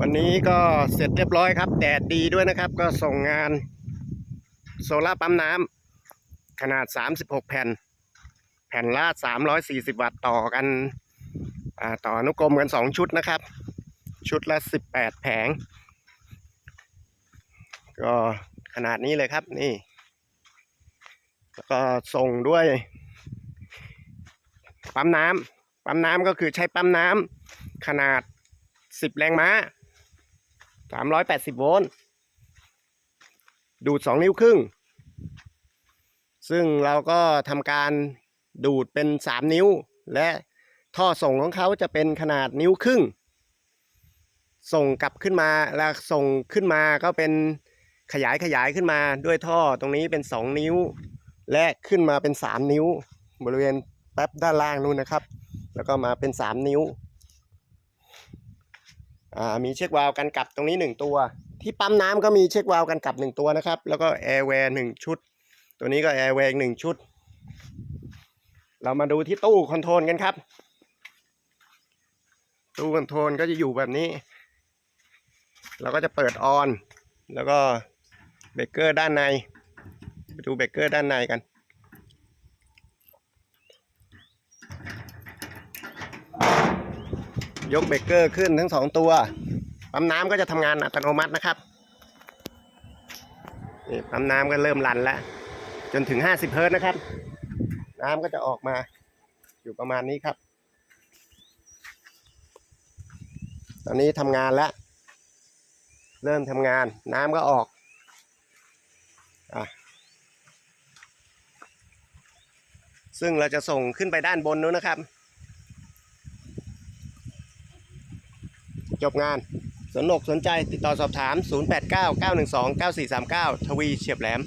วันนี้ก็เสร็จเรียบร้อยครับ แดดดีด้วยนะครับ ก็ส่งงานโซล่าปั๊มน้ำขนาด 36 แผ่น แผ่นละ 340 วัตต์ต่อกันต่ออนุกรมกัน 2 ชุดนะครับ ชุดละ 18 แผง ก็ขนาดนี้เลยครับนี่ แล้วก็ส่งด้วยปั๊มน้ำปั๊มน้ำก็คือใช้ปั๊มน้ำขนาด 10แรงม้า380โวลต์ ดูด2นิ้วครึ่ง ซึ่งเราก็ทำการดูดเป็น3นิ้ว และท่อส่งของเขาจะเป็นขนาดนิ้วครึ่ง ส่งกลับขึ้นมา แล้วส่งขึ้นมาก็เป็นขยายขยายขึ้นมาด้วยท่อตรงนี้เป็น2นิ้ว และขึ้นมาเป็น3นิ้ว บริเวณแป๊บด้านล่างนู่นนะครับ แล้วก็มาเป็น3นิ้ว อ่ามีเช็ควาล์วกันกลับตรงนี้หนึ่งตัว ที่ปั๊มน้ำก็มีเช็ควาล์วกันกลับหนึ่งตัวนะครับ แล้วก็แอร์แวร์หนึ่งชุด ตัวนี้ก็แอร์แวร์หนึ่งชุด เรามาดูที่ตู้คอนโทรลกันครับ ตู้คอนโทรลก็จะอยู่แบบนี้ เราก็จะเปิดออน แล้วก็เบรกเกอร์ด้านในไปดูเบรกเกอร์ด้านในกัน ยกเบรกเกอร์ขึ้นทั้งสองตัว ปั๊มน้ำก็จะทำงานอัตโนมัตินะครับ นี่ปั๊มน้ำก็เริ่มรันแล้ว จนถึง 50 เฮิร์ตซ์นะครับ น้ำก็จะออกมาอยู่ประมาณนี้ครับ ตอนนี้ทำงานแล้ว เริ่มทำงาน น้ำก็ออกอะซึ่งเราจะส่งขึ้นไปด้านบนนู้นนะครับ จบงาน สนอกสนใจติดต่อสอบถาม 089 912 9439 ทวีเฉียบแหลม